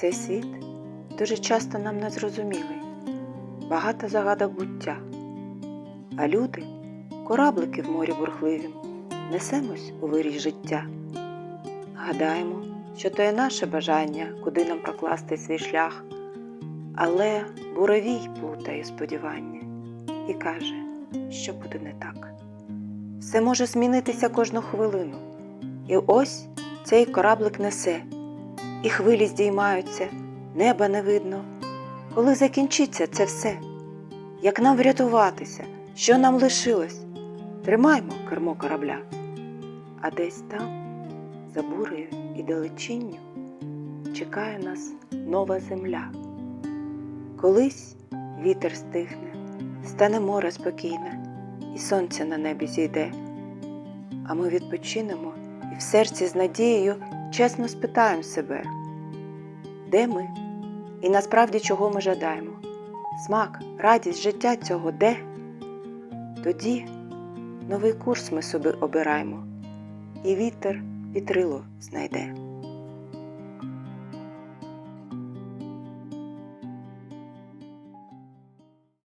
Цей світ дуже часто нам незрозумілий, багато загадок буття. А люди, кораблики в морі бурхливім, несемось у вирій життя. Гадаємо, що то є наше бажання, куди нам прокласти свій шлях, але буровій плутає сподівання і каже, що буде не так. Все може змінитися кожну хвилину. І ось цей кораблик несе, і хвилі здіймаються, неба не видно. Коли закінчиться це все, як нам врятуватися, що нам лишилось? Тримаймо кермо корабля. А десь там, за бурею і далечінню, чекає нас нова земля. Колись вітер стихне, стане море спокійне, і сонце на небі зійде. А ми відпочинемо і в серці з надією чесно спитаємо себе, де ми і насправді чого ми жадаємо? Смак, радість життя цього де? Тоді новий курс ми собі обираємо, і вітер вітрило знайде.